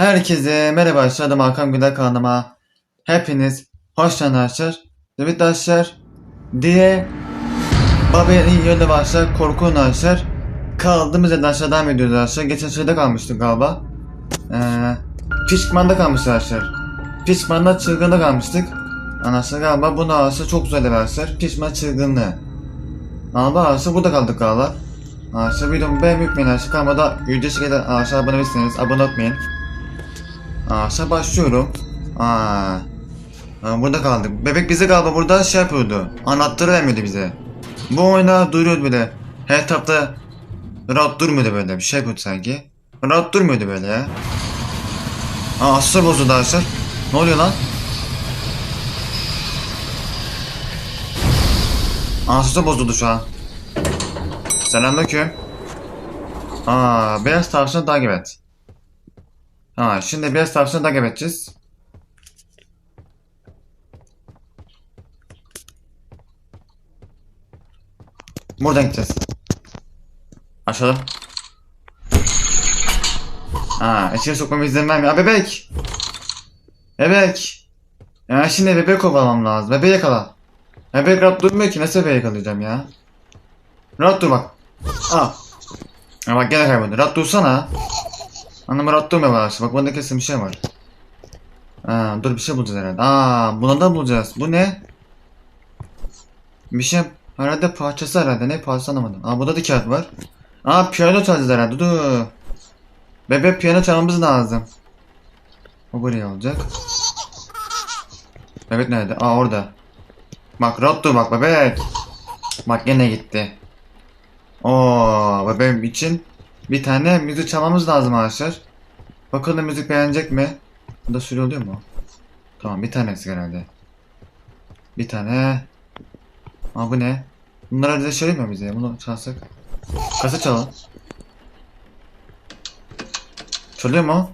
Herkese merhaba arkadaşlar. Adım Hakan Güler kanalıma. Hepiniz hoş arkadaşlar. Evet arkadaşlar. Diye Babel'in yönde başlar korku arkadaşlar. Kaldığımız yerden aşağı devam ediyoruz arkadaşlar. Geçen şeyde kalmıştık galiba. Ee, Pişman'da kalmıştık arkadaşlar. Pişman'da çılgında kalmıştık. Arkadaşlar galiba bunu arkadaşlar çok güzel arkadaşlar. Pişman çılgınlığı. Ama arkadaşlar burada kaldık galiba. Arkadaşlar videomu beğenmeyi unutmayın arkadaşlar. Kanalıma ücretsiz şekilde arkadaşlar abone olabilirsiniz. Abone olmayın. Arkadaşlar başlıyorum. Aa. Aa, Burada kaldık. Bebek bize galiba burada şey yapıyordu. Anahtarı vermedi bize. Bu oyuna duruyordu böyle. Her tarafta rahat durmuyordu böyle. Bir şey yapıyordu sanki. Rahat durmuyordu böyle ya. Aa asıl bozuldu arkadaşlar. Ne oluyor lan? Asıl bozuldu şu an. Selamünaleyküm. Aa beyaz tavşanı takip et. Ha şimdi beyaz tavşanı takip edeceğiz. Buradan gideceğiz. Açalım. Ha içeri sokmamı izin vermiyor. Aa bebek. Bebek. Ya şimdi bebek kovalamam lazım. Bebeği yakala. Bebek rahat durmuyor ki. Nasıl bebeği yakalayacağım ya? Rahat dur bak. Aa. Ya bak gene kayboldu. Rahat dursana. Annem rahat durmuyor bana. Bak bunda kesin bir şey var. Ha, dur bir şey bulacağız herhalde. Aa, bunu da bulacağız. Bu ne? Bir şey herhalde parçası herhalde. Ne parçası anlamadım. Aa burada da kağıt var. Aa piyano çalacağız herhalde. Dur. Bebek piyano çalmamız lazım. O buraya olacak. Bebek nerede? Aa orada. Bak rahat dur bak bebek. Bak gene gitti. Oo bebeğim için bir tane müzik çalmamız lazım arkadaşlar. Bakalım müzik beğenecek mi? Bu da süre oluyor mu? Tamam bir tane eksik herhalde. Bir tane. Aa bu ne? Bunlar da söylemiyor mu bize? Bunu çalsak. Kasa çalalım. Çalıyor mu?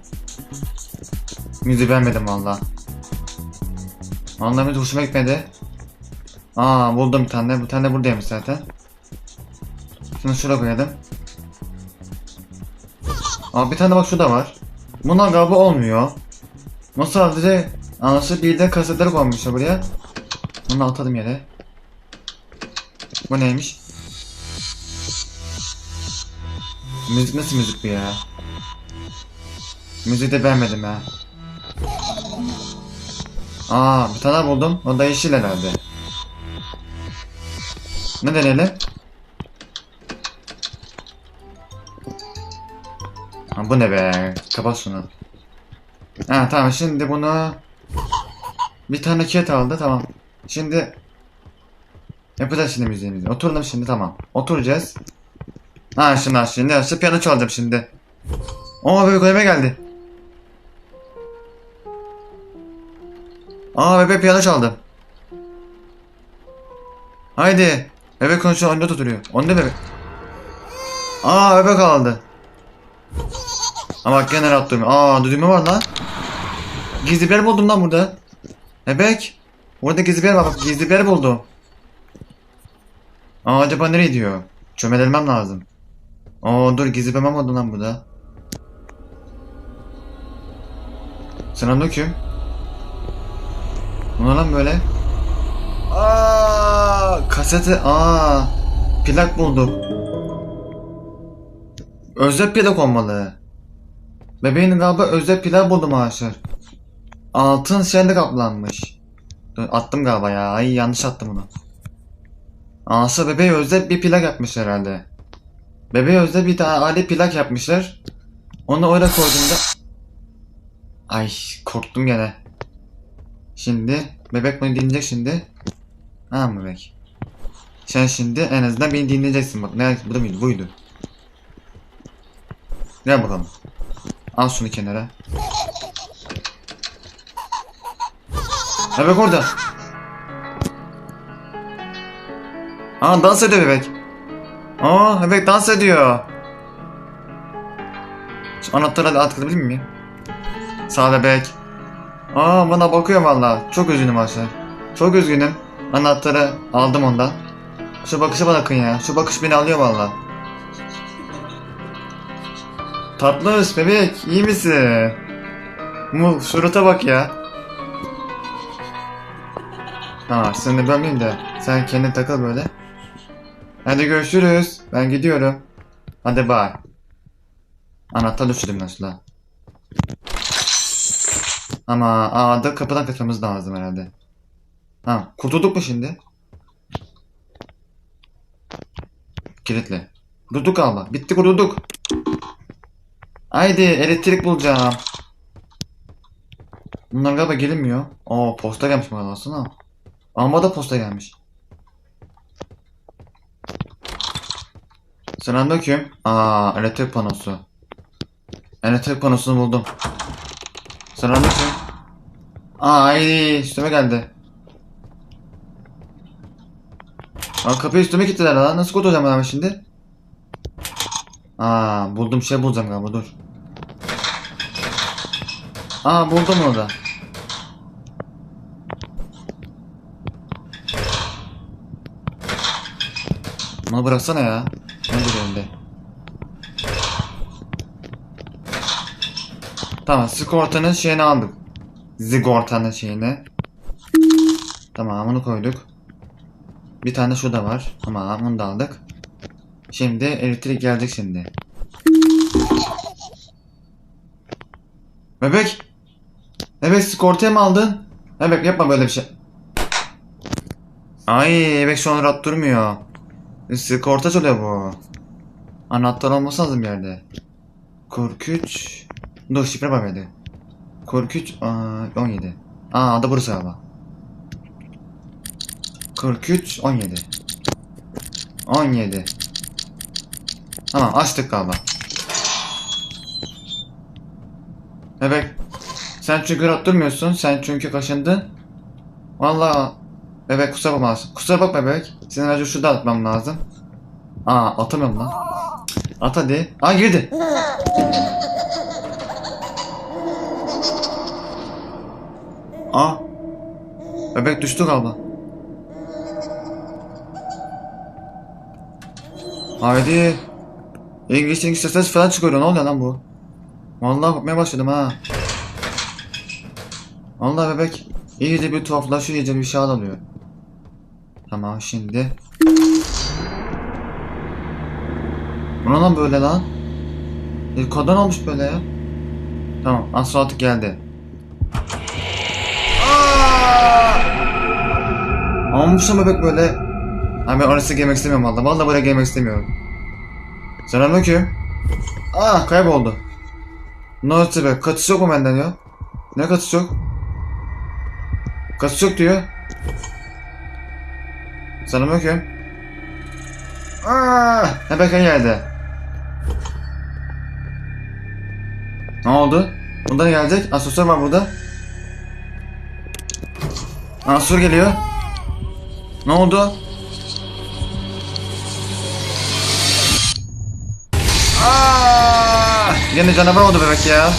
Müziği beğenmedim valla. Valla müzik hoşuma gitmedi. Aa buldum bir tane. Bu tane buradaymış zaten. Şunu şuraya koyalım. Aa bir tane bak şurada var. Bunlar galiba olmuyor. Nasıl sadece anası birden kasetleri koymuşlar buraya. Bunu atalım yere. Bu neymiş? Müzik nasıl müzik bu ya? Müziği de beğenmedim ya. Aa bir tane buldum. O da yeşil herhalde. Ne deneyelim? Bu ne be? Kapat şunu. Ha tamam şimdi bunu bir tane kağıt aldı tamam. Şimdi yapacağız şimdi müziğimizi. Oturdum şimdi tamam. Oturacağız. Ha şimdi ha, şimdi işte piyano çalacağım şimdi. Oo bebek önüme geldi. Aa bebek piyano çaldı. Haydi. Bebek konuşuyor onda tutuyor. Onda bebek. Aa bebek aldı. Ama bak gene rahat durmuyor. Aa düdüğme var lan. Gizli bir yer buldum lan burada. Bebek. Orada gizli bir yer var bak gizli bir yer buldum. Aa acaba nereye gidiyor? Çömelemem lazım. Aa dur gizli bir yer buldum lan burada. Selamünaleyküm. Ne lan böyle? Aa kaseti aa plak buldum. Özel plak olmalı. Bebeğin galiba özel plak buldum arkadaşlar. Altın şeyle kaplanmış. Attım galiba ya. Ay yanlış attım bunu. Anası bebeğe özel bir plak yapmış herhalde. Bebeğe özel bir tane aile plak yapmışlar. Onu oraya koyduğumda... Ay korktum gene. Şimdi bebek beni dinleyecek şimdi. Ha mı bebek? Sen şimdi en azından beni dinleyeceksin bak. Ne bu da mıydı? Buydu. Gel bakalım. Al şunu kenara. Bebek orada. Aa dans ediyor bebek. Aa bebek dans ediyor. Şu anahtarı da atkılabilir miyim? Sağ bebek. Aa bana bakıyor valla. Çok üzgünüm arkadaşlar. Çok üzgünüm. Anahtarı aldım ondan. Şu bakışa bakın ya. Şu bakış beni alıyor valla. Tatlış bebek iyi misin? Mu surata bak ya. Ha seni bölmeyeyim de sen kendin takıl böyle. Hadi görüşürüz. Ben gidiyorum. Hadi bay. Anahtar düşürdüm mesela. Ama A'da kapıdan kaçmamız lazım herhalde. Ha kurtulduk mu şimdi? Kilitle. Kurtulduk galiba. Bitti kurtulduk. Haydi elektrik bulacağım. Bunlar galiba gelinmiyor. Oo posta gelmiş bana aslında. Ama da posta gelmiş. Selamünaleyküm. Aa elektrik panosu. Elektrik panosunu buldum. Selamünaleyküm. Aa ay üstüme geldi. Aa kapıyı üstüme kilitler lan. Nasıl kurtulacağım ben şimdi? Aa buldum şey bulacağım galiba dur. Aa buldum onu da. Bunu bıraksana ya. Ne duruyor önde? Tamam sigortanın şeyini aldık. Zigortanın şeyini. Tamam onu koyduk. Bir tane şurada var. Tamam onu da aldık. Şimdi elektrik gelecek şimdi. Bebek. Bebek sigortaya mı aldın? Bebek yapma böyle bir şey. Ay bebek şu an rahat durmuyor. Sigorta çalıyor bu. Anahtar olması lazım bir yerde. 43. Dur şifre bak hadi. 43 aa, 17. Aa da burası galiba. 43 17. 17. Tamam açtık galiba. Bebek. Sen çünkü rahat durmuyorsun. Sen çünkü kaşındın. Vallahi bebek kusura bakma. Kusura bakma bebek. Senin acı şurada atmam lazım. Aa atamıyorum lan. At hadi. Aa girdi. Aa. Bebek düştü galiba. Haydi. İngiliz İngiliz ses falan çıkıyor. Ne oluyor lan bu? Vallahi korkmaya başladım ha. Vallahi bebek. İyice bir tuhaflaşıyor, iyice bir şey alıyor. Tamam şimdi. Bu ne lan böyle lan? Bir kadın olmuş böyle ya. Tamam, asfaltı geldi. Olmuş mu bebek böyle? Abi orası gelmek istemiyorum valla. Valla buraya gelmek istemiyorum. Selamünaleyküm. Ah kayboldu. Oldu be? Kaçış yok mu benden ya? Ne kaçış yok? Kaçış yok diyor. Selamünaleyküm. Ah, ne bekle geldi. Ne oldu? Bunda ne gelecek? Asansör var burada. Asansör geliyor. Ne oldu? Yine canavar oldu bebek ya.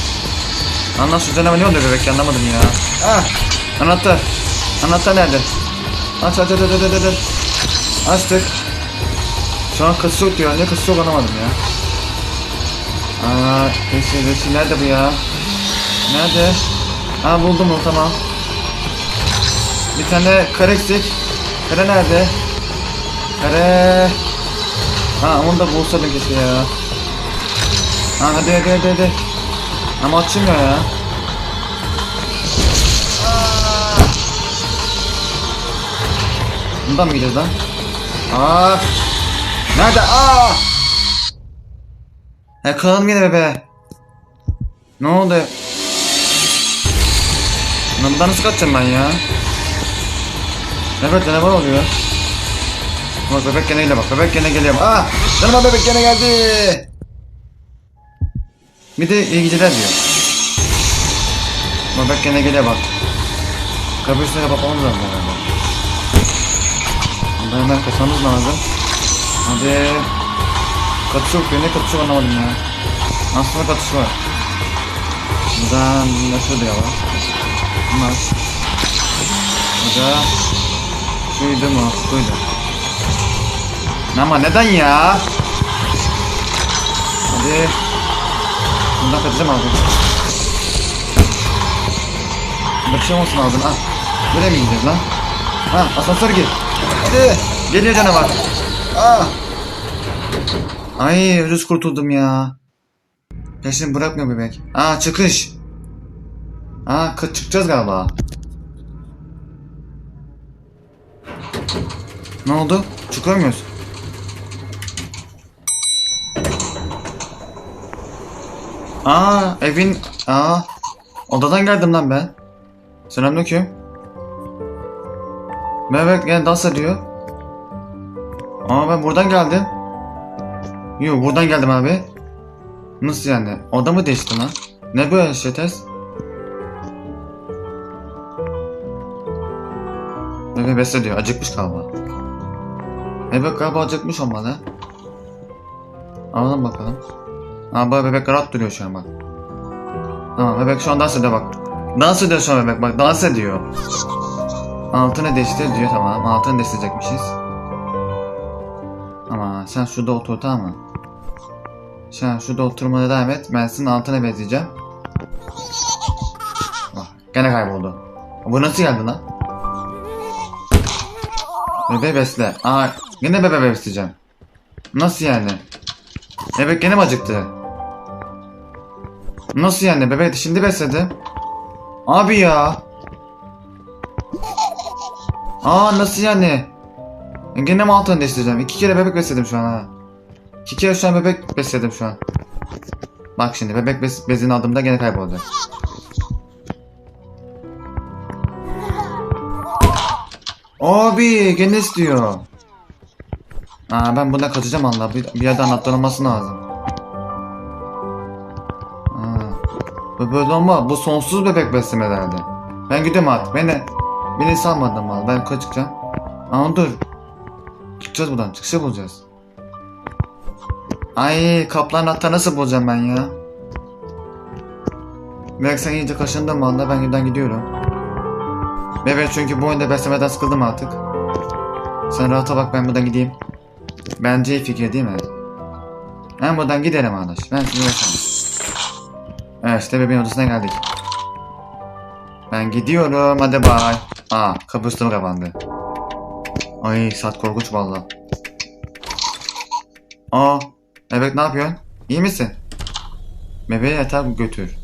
Şu canavar ne oluyor bebek ya anlamadım ya. Ah! Anahtar. Anahtar nerede? Aç aç aç aç aç aç. aç. Açtık. Şu an kası yok diyor. Ne kası yok anlamadım ya. Aa, resim resim nerede bu ya? Nerede? Ha buldum onu tamam. Bir tane kare eksik. Kare nerede? Kare. Ha onu da bulsaydın keşke ya. Ha hadi hadi hadi hadi. Ama açılmıyor ya. Bundan mı gidiyoruz lan? Aa! Nerede? Aa! Yakalalım yine bebe. Ne oldu? Lan buradan nasıl kaçacağım ben ya? Evet canavar oluyor. Bak bebek gene geliyor bak bebek gene geliyor. Aa! Canavar bebek gene geldi. Bir de iyi geceler diyor. Bebek gene geliyor bak. Üstüne kapatmamız lazım herhalde. Bundan hemen kaçmamız lazım. Hadi. Katış yok diyor. Ne katış anlamadım ya. Aslında katış var. Buradan şurada ya var. Bunlar. Burada. Şuydu mu? Buydu. Ama neden ya? Hadi. Bundan kaçacağım abi. Bir şey olmasın lazım. Ha. Buraya mı gideceğiz lan? Ha asansör gir. Hadi. Geliyor canavar. Ah. Ay ucuz kurtuldum ya. Peşini bırakmıyor bebek. Aa çıkış. Aa çıkacağız galiba. Ne oldu? Çıkıyor Aa evin... Aa odadan geldim lan ben. Selamünaleyküm. Bebek yani dans ediyor. Aa ben buradan geldim. Yo buradan geldim abi. Nasıl yani? Oda mı değişti lan? Ne böyle şey test? Bebek beslediyor. Acıkmış galiba. Bebek galiba acıkmış olmalı. Alalım bakalım. Aa bak bebek rahat duruyor şu an bak. Tamam bebek şu an dans ediyor bak. Dans ediyor şu an bebek bak dans ediyor. Altını değiştir diyor tamam. Altını değiştirecekmişiz. Ama sen şurada otur tamam mı? Sen şurada oturmaya devam et. Ben senin altına bezleyeceğim. Bak gene kayboldu. Bu nasıl geldi lan? Bebe besle. Aa gene bebe besleyeceğim. Nasıl yani? Bebek gene mi acıktı? Nasıl yani? Bebek şimdi besledi. Abi ya. Aa nasıl yani? Gene mi değiştireceğim? İki kere bebek besledim şu an ha. İki kere şu an bebek besledim şu an. Bak şimdi bebek bes bezini aldığımda gene kayboldu. Abi gene istiyor. Aa ben buna kaçacağım Allah. Bir, bir yerden atlanılması lazım. Bu böyle ama bu sonsuz bebek besleme derdi. Ben gidiyorum artık. Beni beni salmadın valla. Ben kaçacağım. Aa dur. Çıkacağız buradan. Çıkışı bulacağız. Ay kaplan hatta nasıl bulacağım ben ya? Belki sen iyice kaşındın valla. Ben buradan gidiyorum. Bebek çünkü bu oyunda beslemeden sıkıldım artık. Sen rahata bak ben buradan gideyim. Bence iyi fikir değil mi? Ben buradan giderim arkadaş. Ben sizi yaşamam. Evet işte bebeğin odasına geldik. Ben gidiyorum hadi bay. Aa kapı üstüme kapandı. Ay saat korkunç valla. Aa bebek ne yapıyorsun? İyi misin? Bebeği yatağa götür.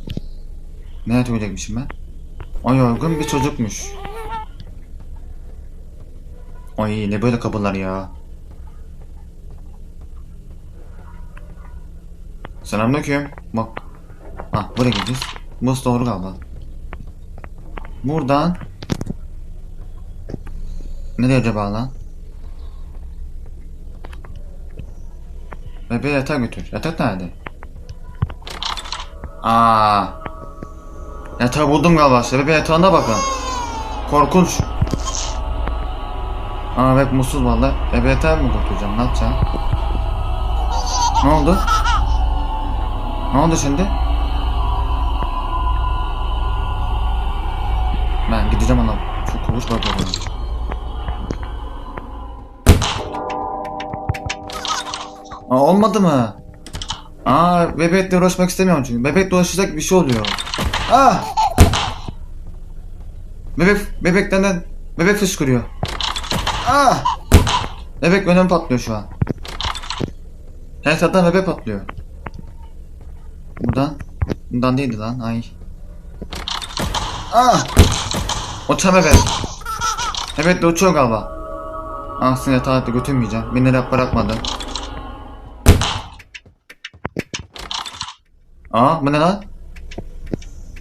Ne götürecekmişim ben? O yorgun bir çocukmuş. Ay ne böyle kapılar ya. Selamünaleyküm. Bak. Ha buraya gideceğiz. Burası doğru galiba. Buradan. Nereye acaba lan? Bebeği yatağa götür. Yatak nerede? Aa. Yatağı buldum galiba işte. Bebeği yatağına bakın. Korkunç. Aa bebek mutsuz valla. Bebeği yatağa mı götüreceğim? Ne yapacağım? Ne oldu? Ne oldu şimdi? Gideceğim ona. Çok kovuş bakıyorum. Aa olmadı mı? Aa bebekle uğraşmak istemiyorum çünkü. Bebekle uğraşacak bir şey oluyor. Ah! Bebek bebekten bebek fışkırıyor. Ah! Bebek önüm patlıyor şu an. Her taraftan bebek patlıyor. Buradan. Buradan değildi lan. Ay. Ah! Uçan bebek. Evet de uçuyor galiba. Aslında yatağa da götürmeyeceğim. Beni de bırakmadı. Aa bu ne lan?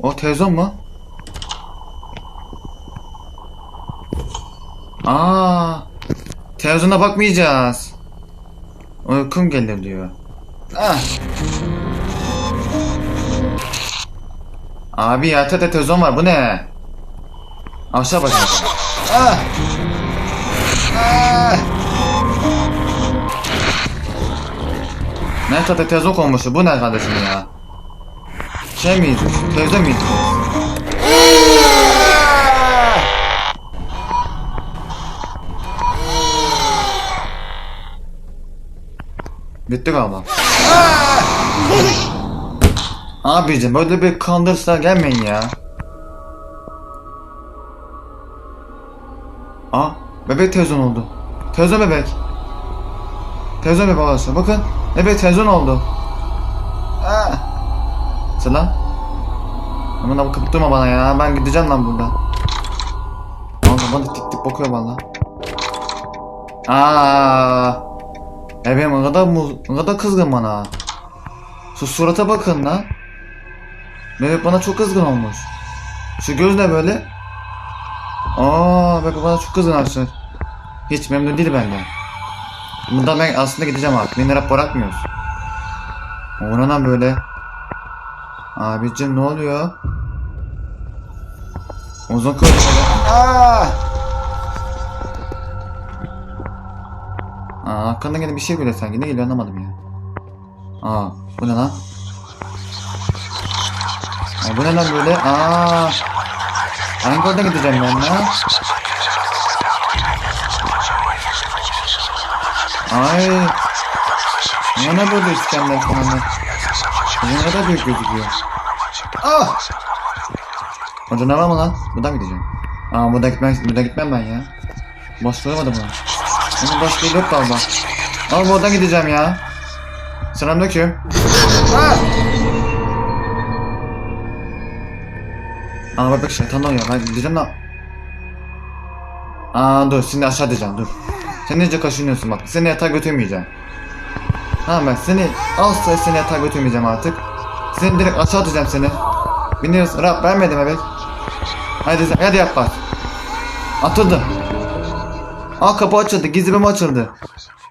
O televizyon mu? Aa, televizyona bakmayacağız. Uykum gelir diyor. Ah. Abi ya tete televizyon var bu ne? Aşağı bakın. Ah. Ah. Ne tete televizyon konmuşu bu ne kardeşim ya? Şey mi izliyorsun? Televizyon mu izliyorsun? Bitti galiba. Abicim böyle bir kandırsa gelmeyin ya. Bebek televizyon oldu. Televizyon bebek. Televizyon bebek arkadaşlar. Bakın. Bebek televizyon oldu. Aa. Selam. Aman da bakıp durma bana ya. Ben gideceğim lan burada. Allah bana tik tik bakıyor valla. Aa. Bebeğim o kadar, o kadar kızgın bana. Şu surata bakın lan. Bebek bana çok kızgın olmuş. Şu göz ne böyle? Aa, bebek bana çok kızgın arkadaşlar. Hiç memnun değil benden. Bundan ben aslında gideceğim artık. Beni rapor atmıyoruz. Oradan böyle. Abicim ne oluyor? Uzun koydu Aa! Aa, hakkında gene bir şey böyle sanki. Ne geliyor anlamadım ya. Aa, bu ne lan? Aa, bu ne lan böyle? Aa. Hangi oradan gideceğim ben ya? Ay. Ne böyle iskender falan? Ne kadar büyük gözüküyor. Ah! Orada ne var mı lan? Buradan gideceğim. Aa burada gitmem, burada gitmem ben ya. Boş durmadım lan. Onun boş değil yok galiba. Ama buradan gideceğim ya. Selamünaleyküm. Ah! Aa bak bak şeytan oynuyor. Ben gideceğim lan. Aa dur şimdi aşağı diyeceğim dur. Sen iyice kaşınıyorsun bak. Seni yatağa götürmeyeceğim. Tamam ben seni asla seni yatağa götürmeyeceğim artık. Seni direkt aşağı atacağım seni. Biniyoruz. Rap vermedim evet. Hadi hadi yap bak. Atıldı. Aa kapı açıldı. Gizli bölüm açıldı.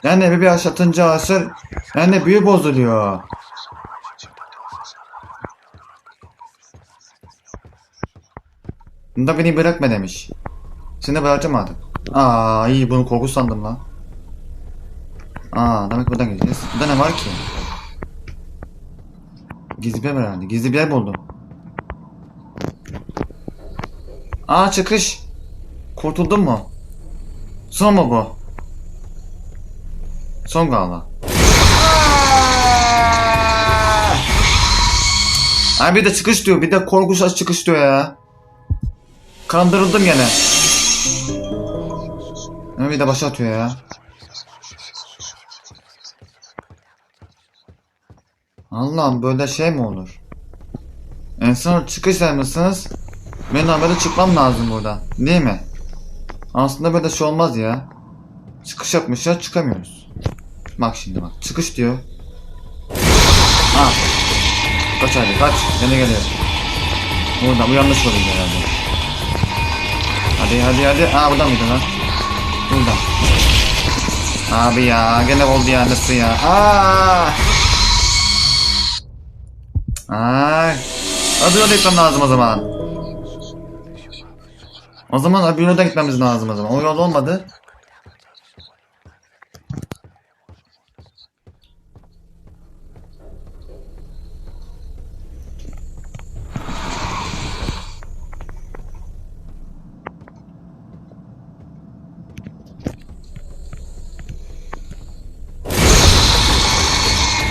Yani bebeği aşağı atınca aşağı yani büyü bozuluyor. Bunda beni bırakma demiş. Seni bırakacağım artık. Aa iyi bunu korku sandım lan. Aa demek buradan gideceğiz. Burada ne var ki? Gizli bir yer var herhalde. Gizli bir yer buldum. Aa çıkış. Kurtuldun mu? Son mu bu? Son galiba. Ay bir de çıkış diyor. Bir de korkunç çıkış diyor ya. Kandırıldım gene. Bir de başa atıyor ya. Allah'ım böyle şey mi olur? En son çıkış mısınız? Ben normalde çıkmam lazım burada. Değil mi? Aslında böyle şey olmaz ya. Çıkış yapmışlar çıkamıyoruz. Bak şimdi bak. Çıkış diyor. Ha. Kaç hadi kaç. Yine geliyor. Burada bu yanlış oluyor herhalde. Hadi hadi hadi. Aa buradan mıydı lan? Buradan. Abi ya gene oldu ya nasıl ya? Aa! Ay. Hadi yola gitmem lazım o zaman. O zaman bir yola gitmemiz lazım o zaman. O yol olmadı.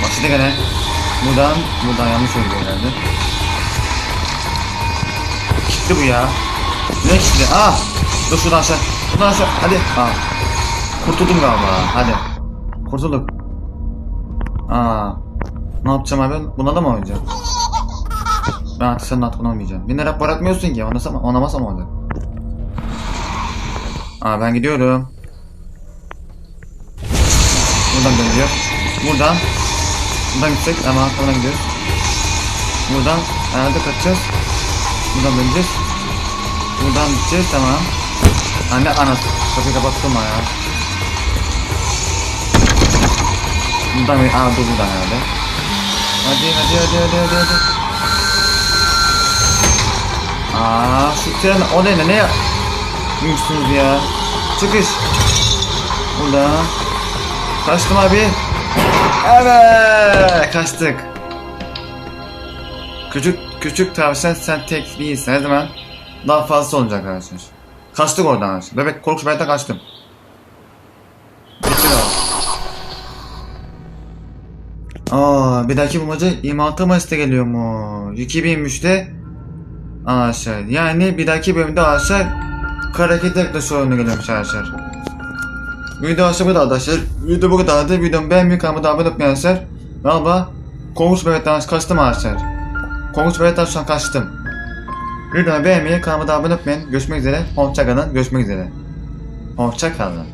Başladı gene. Buradan, buradan yanlış oldu herhalde. Gitti bu ya. Ne gitti? Ah! Dur şuradan aşağı. Şuradan aşağı. Hadi. Ah. Kurtuldum galiba. Hadi. Kurtulduk. Aa. Ne yapacağım abi? Buna da mı oynayacağım? Ben artık senin artık oynamayacağım. Beni rap bırakmıyorsun ki. Oynasam, oynamasam olacak. Aa ben gidiyorum. Buradan döneceğiz. Buradan. Buradan gitsek ama arkadan gidiyoruz. Buradan herhalde kaçacağız. Buradan döneceğiz. Buradan gideceğiz tamam. Anne anası. Kapıyı kapattım ya. Buradan bir aa dur buradan herhalde. Hadi hadi hadi hadi hadi hadi. Aa şu tren o ne ne yapıyorsunuz ya? Çıkış. Buradan. Kaçtım abi. Evet kaçtık. Küçük küçük tavşan sen tek değilsin her zaman daha fazla olacak arkadaşlar. Kaçtık oradan arkadaşlar. Bebek korkunç ben de kaçtım. Bitti Aa bir dahaki bulmaca 26 Mayıs'ta geliyor mu? 2003'te Arkadaşlar yani bir dahaki bölümde arkadaşlar Karake Tekno sorunu geliyormuş arkadaşlar. Video aşağı bu kadar arkadaşlar. Video bu kadardı. Videomu beğenmeyi kanalıma da abone olmayı arkadaşlar. Galiba Konguç Bebek'ten kaçtım arkadaşlar. Konguç Bebek'ten şu an kaçtım. Videomu beğenmeyi kanalıma da abone olmayı. Görüşmek üzere. Hoşçakalın. Görüşmek üzere. Hoşçakalın.